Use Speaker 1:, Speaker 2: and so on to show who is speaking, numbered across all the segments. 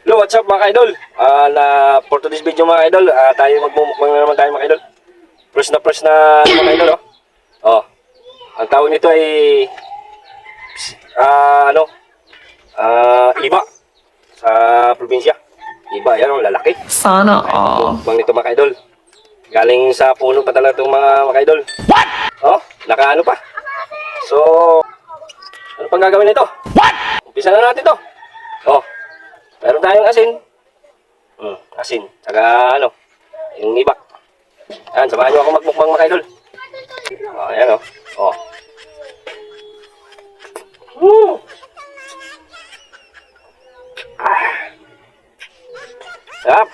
Speaker 1: Hello, what's up mga idol? Ah, na for today's video mga idol, ah, tayo magmumukbang na naman tayo mga idol. Fresh na fresh na mga idol, oh. Oh. Ang tawag nito ay ah, ano? Ah, iba sa probinsya. Iba, yan oh, lalaki.
Speaker 2: Sana all.
Speaker 1: Mukbang nito mga idol. Galing sa puno pa talaga itong mga, mga idol. What? Oh, nakaano pa. So, ano pang gagawin nito? What? Umpisa na natin to. Oh, meron tayong asin. Hmm, asin. Saka ano, yung iba. Yan, samahan nyo ako magmukbang mga idol. Oh, ayan oh. Oh. Woo! Ah. Sarap.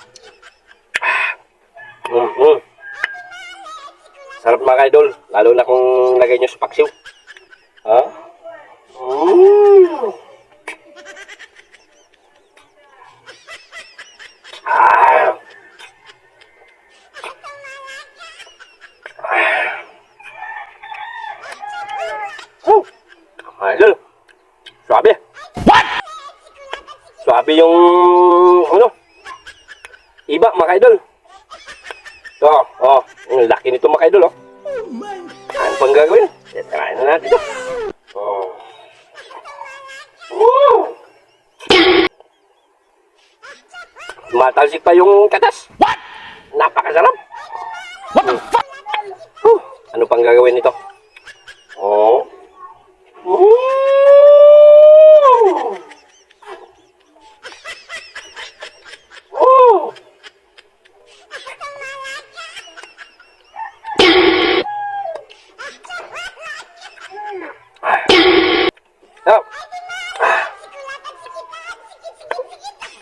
Speaker 1: Mm, mm. Sarap mga idol. Lalo na kung lagay nyo sa paksiw. Ha? Mm. Ah. Oh. Mga idol. Swabe. What? Swabe yung ano? Iba mga idol. Ito, oh, ang laki nito mga idol, oh. Ano pang gagawin? Tirahin na natin ito. Oh. Woo! Matalsik pa yung katas. What? Napakasarap. What the fuck? Ano pang gagawin nito? Oh. Woo! Woo! Oh.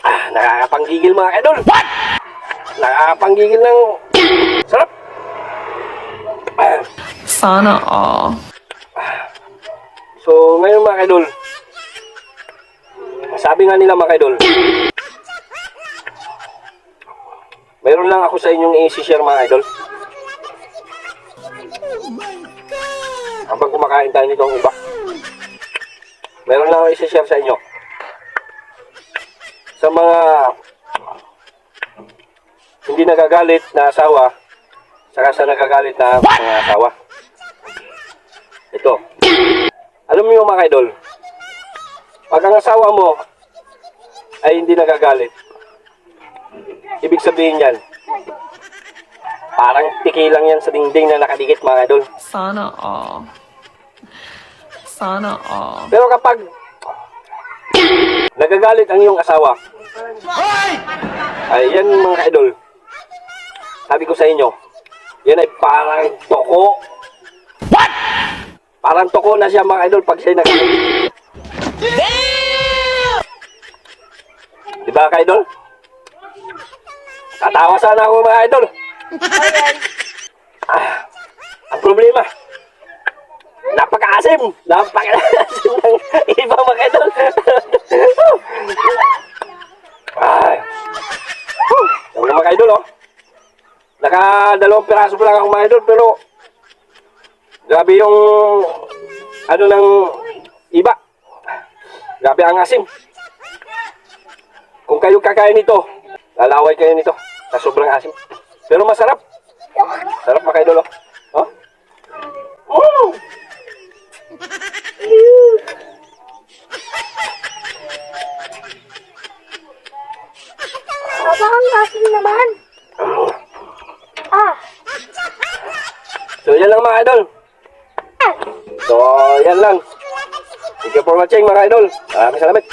Speaker 1: Ah, nakakapanggigil mga idol. What? Nakakapanggigil ng sarap. Ah,
Speaker 2: Sana all.
Speaker 1: So, ngayon mga idol, sabi nga nila mga idol, mayroon lang ako sa inyong i-share mga idol. Habang kumakain tayo nitong iba. Meron lang ako i-share sa inyo. Sa mga hindi nagagalit na asawa, saka sa nagagalit na mga asawa. Ito. Alam mo yung mga idol, pag ang asawa mo ay hindi nagagalit, ibig sabihin yan, parang tikilang yan sa dingding na nakadikit mga idol.
Speaker 2: Sana all. Sana all.
Speaker 1: Pero kapag nagagalit ang iyong asawa, ay yan mga idol, sabi ko sa inyo, yan ay parang toko. What? Parang toko na siya mga idol pag siya nagagalit. Di ba ka idol? Tatawa sana ako mga idol. Ah, ang problema, napakaasim. Napakaasim ng iba mga idol. Ay. Yung mga idol, oh. Naka dalawang piraso pa lang ako mga idol, pero grabe yung ano ng iba. Grabe ang asim. Kung kayo kakain nito, lalaway kayo nito sa sobrang asim. Pero masarap. Sarap mga idol, oh. Oh? Mm.
Speaker 3: Asin naman. Ah,
Speaker 1: So, yan lang mga idol.
Speaker 3: ah.
Speaker 1: So, yan lang. Thank you for watching mga idol. Maraming salamat.